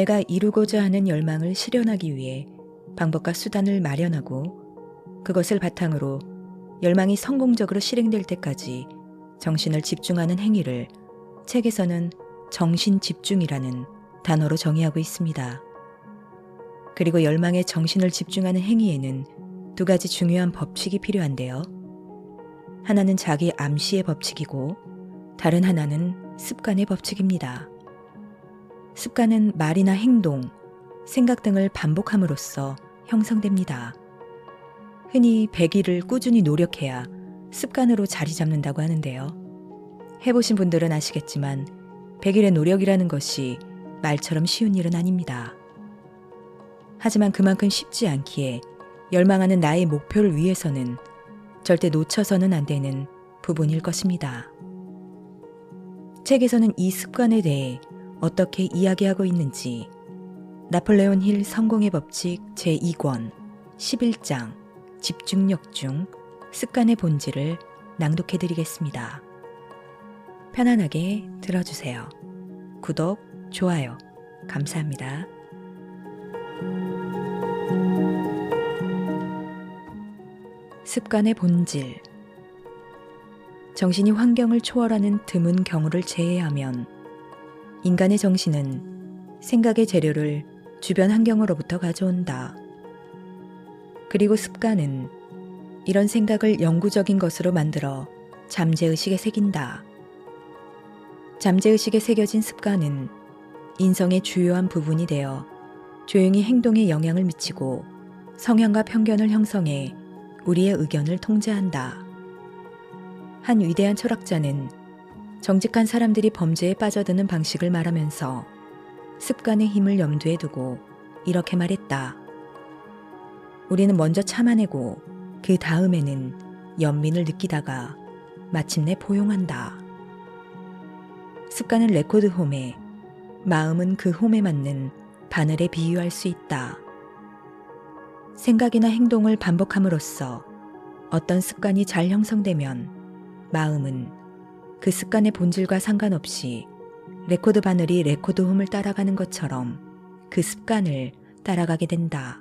내가 이루고자 하는 열망을 실현하기 위해 방법과 수단을 마련하고 그것을 바탕으로 열망이 성공적으로 실행될 때까지 정신을 집중하는 행위를 책에서는 정신 집중이라는 단어로 정의하고 있습니다. 그리고 열망에 정신을 집중하는 행위에는 두 가지 중요한 법칙이 필요한데요. 하나는 자기 암시의 법칙이고 다른 하나는 습관의 법칙입니다. 습관은 말이나 행동, 생각 등을 반복함으로써 형성됩니다. 흔히 100일을 꾸준히 노력해야 습관으로 자리 잡는다고 하는데요. 해보신 분들은 아시겠지만 100일의 노력이라는 것이 말처럼 쉬운 일은 아닙니다. 하지만 그만큼 쉽지 않기에 열망하는 나의 목표를 위해서는 절대 놓쳐서는 안 되는 부분일 것입니다. 책에서는 이 습관에 대해 어떻게 이야기하고 있는지 나폴레온 힐 성공의 법칙 제2권 11장 집중력 중 습관의 본질을 낭독해 드리겠습니다. 편안하게 들어주세요. 구독, 좋아요, 감사합니다. 습관의 본질 정신이 환경을 초월하는 드문 경우를 제외하면 인간의 정신은 생각의 재료를 주변 환경으로부터 가져온다. 그리고 습관은 이런 생각을 영구적인 것으로 만들어 잠재의식에 새긴다. 잠재의식에 새겨진 습관은 인성의 주요한 부분이 되어 조용히 행동에 영향을 미치고 성향과 편견을 형성해 우리의 의견을 통제한다. 한 위대한 철학자는 정직한 사람들이 범죄에 빠져드는 방식을 말하면서 습관의 힘을 염두에 두고 이렇게 말했다. 우리는 먼저 참아내고 그 다음에는 연민을 느끼다가 마침내 포용한다. 습관은 레코드 홈에, 마음은 그 홈에 맞는 바늘에 비유할 수 있다. 생각이나 행동을 반복함으로써 어떤 습관이 잘 형성되면 마음은 그 습관의 본질과 상관없이 레코드 바늘이 레코드 홈을 따라가는 것처럼 그 습관을 따라가게 된다.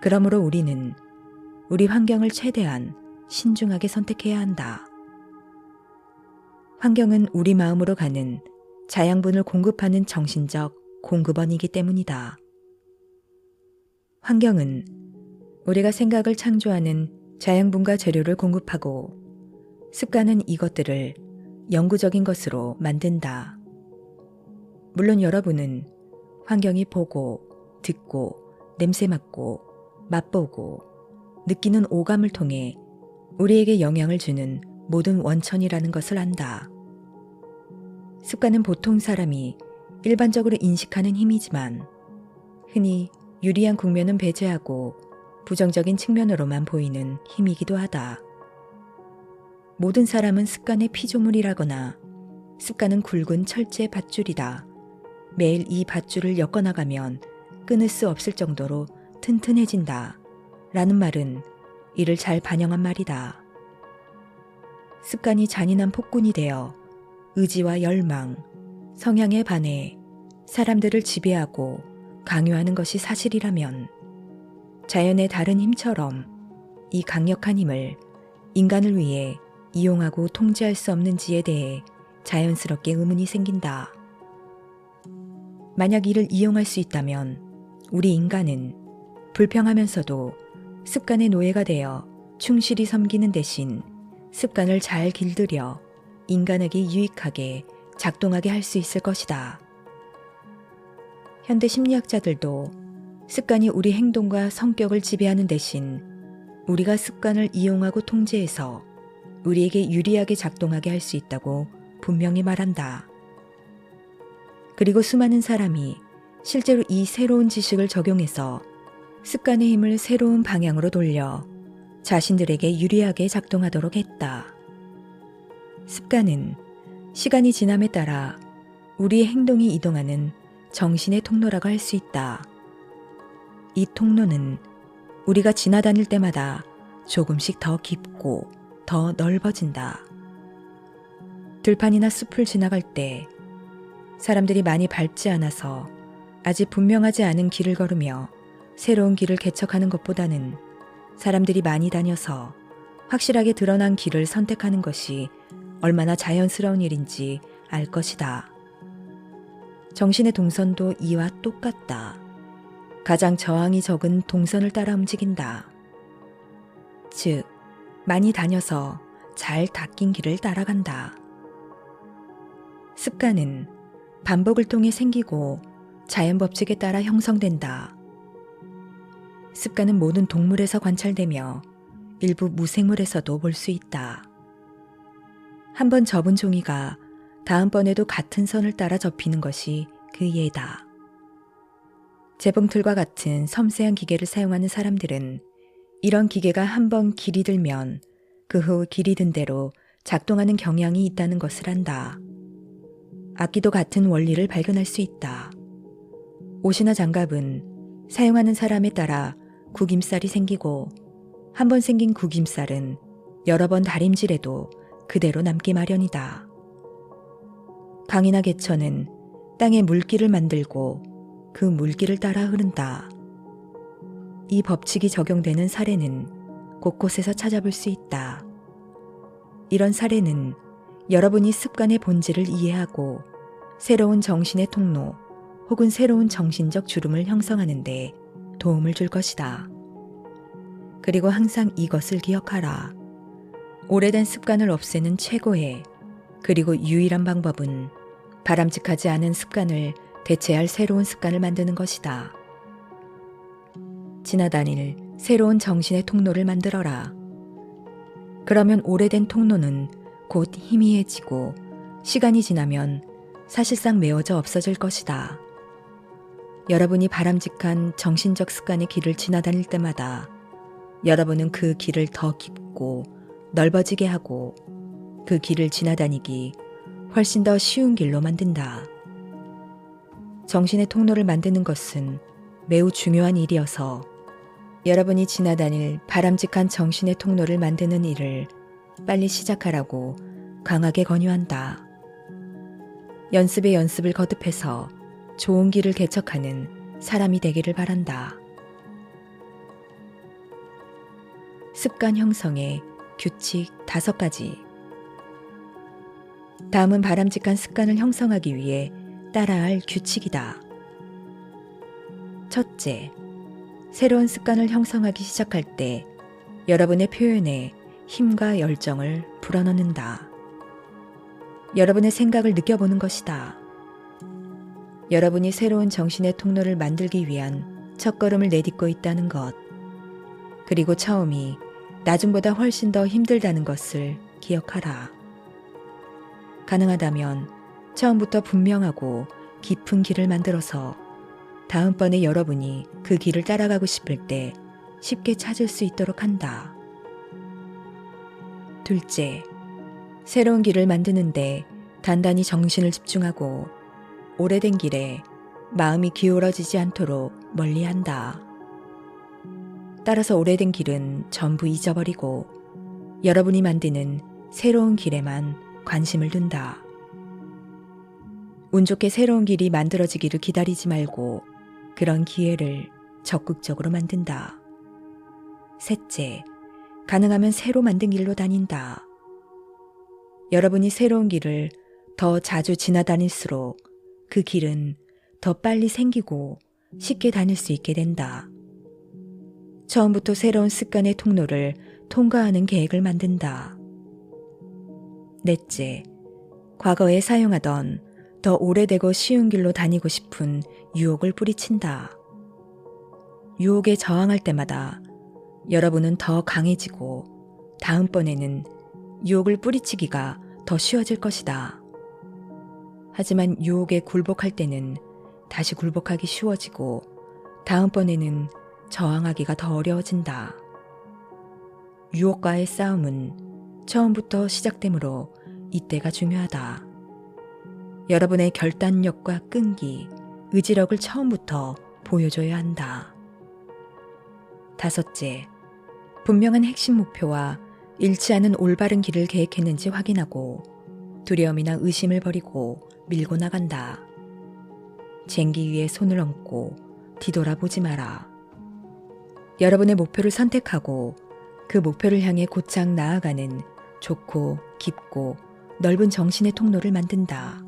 그러므로 우리는 우리 환경을 최대한 신중하게 선택해야 한다. 환경은 우리 마음으로 가는 자양분을 공급하는 정신적 공급원이기 때문이다. 환경은 우리가 생각을 창조하는 자양분과 재료를 공급하고 습관은 이것들을 영구적인 것으로 만든다. 물론 여러분은 환경이 보고, 듣고, 냄새 맡고, 맛보고, 느끼는 오감을 통해 우리에게 영향을 주는 모든 원천이라는 것을 안다. 습관은 보통 사람이 일반적으로 인식하는 힘이지만 흔히 유리한 국면은 배제하고 부정적인 측면으로만 보이는 힘이기도 하다. 모든 사람은 습관의 피조물이라거나 습관은 굵은 철제 밧줄이다. 매일 이 밧줄을 엮어나가면 끊을 수 없을 정도로 튼튼해진다. 라는 말은 이를 잘 반영한 말이다. 습관이 잔인한 폭군이 되어 의지와 열망, 성향에 반해 사람들을 지배하고 강요하는 것이 사실이라면 자연의 다른 힘처럼 이 강력한 힘을 인간을 위해 이용하고 통제할 수 없는지에 대해 자연스럽게 의문이 생긴다. 만약 이를 이용할 수 있다면 우리 인간은 불평하면서도 습관의 노예가 되어 충실히 섬기는 대신 습관을 잘 길들여 인간에게 유익하게 작동하게 할 수 있을 것이다. 현대 심리학자들도 습관이 우리 행동과 성격을 지배하는 대신 우리가 습관을 이용하고 통제해서 우리에게 유리하게 작동하게 할 수 있다고 분명히 말한다. 그리고 수많은 사람이 실제로 이 새로운 지식을 적용해서 습관의 힘을 새로운 방향으로 돌려 자신들에게 유리하게 작동하도록 했다. 습관은 시간이 지남에 따라 우리의 행동이 이동하는 정신의 통로라고 할 수 있다. 이 통로는 우리가 지나다닐 때마다 조금씩 더 깊고 더 넓어진다. 들판이나 숲을 지나갈 때 사람들이 많이 밟지 않아서 아직 분명하지 않은 길을 걸으며 새로운 길을 개척하는 것보다는 사람들이 많이 다녀서 확실하게 드러난 길을 선택하는 것이 얼마나 자연스러운 일인지 알 것이다. 정신의 동선도 이와 똑같다. 가장 저항이 적은 동선을 따라 움직인다. 즉, 많이 다녀서 잘 닦인 길을 따라간다. 습관은 반복을 통해 생기고 자연 법칙에 따라 형성된다. 습관은 모든 동물에서 관찰되며 일부 무생물에서도 볼 수 있다. 한 번 접은 종이가 다음번에도 같은 선을 따라 접히는 것이 그 예다. 재봉틀과 같은 섬세한 기계를 사용하는 사람들은 이런 기계가 한번 길이 들면 그 후 길이 든 대로 작동하는 경향이 있다는 것을 안다. 악기도 같은 원리를 발견할 수 있다. 옷이나 장갑은 사용하는 사람에 따라 구김살이 생기고 한 번 생긴 구김살은 여러 번 다림질해도 그대로 남기 마련이다. 강이나 개천은 땅에 물길을 만들고 그 물길을 따라 흐른다. 이 법칙이 적용되는 사례는 곳곳에서 찾아볼 수 있다. 이런 사례는 여러분이 습관의 본질을 이해하고 새로운 정신의 통로 혹은 새로운 정신적 주름을 형성하는데 도움을 줄 것이다. 그리고 항상 이것을 기억하라. 오래된 습관을 없애는 최고의 그리고 유일한 방법은 바람직하지 않은 습관을 대체할 새로운 습관을 만드는 것이다. 지나다닐 새로운 정신의 통로를 만들어라. 그러면 오래된 통로는 곧 희미해지고 시간이 지나면 사실상 메워져 없어질 것이다. 여러분이 바람직한 정신적 습관의 길을 지나다닐 때마다 여러분은 그 길을 더 깊고 넓어지게 하고 그 길을 지나다니기 훨씬 더 쉬운 길로 만든다. 정신의 통로를 만드는 것은 매우 중요한 일이어서 여러분이 지나다닐 바람직한 정신의 통로를 만드는 일을 빨리 시작하라고 강하게 권유한다. 연습에 연습을 거듭해서 좋은 길을 개척하는 사람이 되기를 바란다. 습관 형성의 규칙 다섯 가지. 다음은 바람직한 습관을 형성하기 위해 따라할 규칙이다. 첫째, 새로운 습관을 형성하기 시작할 때 여러분의 표현에 힘과 열정을 불어넣는다. 여러분의 생각을 느껴보는 것이다. 여러분이 새로운 정신의 통로를 만들기 위한 첫걸음을 내딛고 있다는 것. 그리고 처음이 나중보다 훨씬 더 힘들다는 것을 기억하라. 가능하다면 처음부터 분명하고 깊은 길을 만들어서 다음번에 여러분이 그 길을 따라가고 싶을 때 쉽게 찾을 수 있도록 한다. 둘째, 새로운 길을 만드는데 단단히 정신을 집중하고 오래된 길에 마음이 기울어지지 않도록 멀리 한다. 따라서 오래된 길은 전부 잊어버리고 여러분이 만드는 새로운 길에만 관심을 둔다. 운 좋게 새로운 길이 만들어지기를 기다리지 말고 그런 기회를 적극적으로 만든다. 셋째, 가능하면 새로 만든 길로 다닌다. 여러분이 새로운 길을 더 자주 지나다닐수록 그 길은 더 빨리 생기고 쉽게 다닐 수 있게 된다. 처음부터 새로운 습관의 통로를 통과하는 계획을 만든다. 넷째, 과거에 사용하던 더 오래되고 쉬운 길로 다니고 싶은 유혹을 뿌리친다. 유혹에 저항할 때마다 여러분은 더 강해지고 다음번에는 유혹을 뿌리치기가 더 쉬워질 것이다. 하지만 유혹에 굴복할 때는 다시 굴복하기 쉬워지고 다음번에는 저항하기가 더 어려워진다. 유혹과의 싸움은 처음부터 시작되므로 이때가 중요하다. 여러분의 결단력과 끈기, 의지력을 처음부터 보여줘야 한다. 다섯째, 분명한 핵심 목표와 일치하는 올바른 길을 계획했는지 확인하고 두려움이나 의심을 버리고 밀고 나간다. 쟁기 위에 손을 얹고 뒤돌아보지 마라. 여러분의 목표를 선택하고 그 목표를 향해 곧장 나아가는 좋고 깊고 넓은 정신의 통로를 만든다.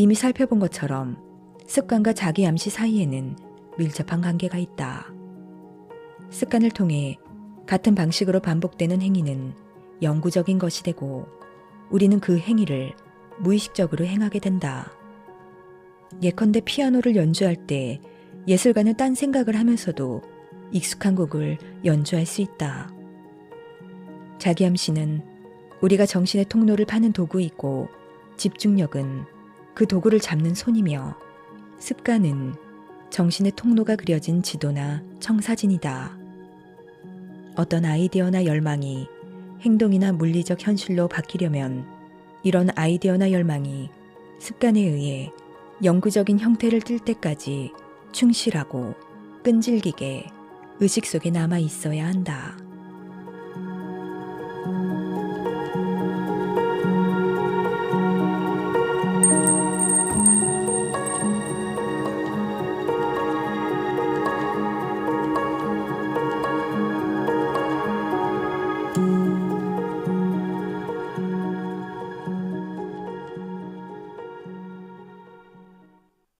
이미 살펴본 것처럼 습관과 자기 암시 사이에는 밀접한 관계가 있다. 습관을 통해 같은 방식으로 반복되는 행위는 영구적인 것이 되고 우리는 그 행위를 무의식적으로 행하게 된다. 예컨대 피아노를 연주할 때 예술가는 딴 생각을 하면서도 익숙한 곡을 연주할 수 있다. 자기암시는 우리가 정신의 통로를 파는 도구이고 집중력은 그 도구를 잡는 손이며 습관은 정신의 통로가 그려진 지도나 청사진이다. 어떤 아이디어나 열망이 행동이나 물리적 현실로 바뀌려면 이런 아이디어나 열망이 습관에 의해 영구적인 형태를 띨 때까지 충실하고 끈질기게 의식 속에 남아 있어야 한다.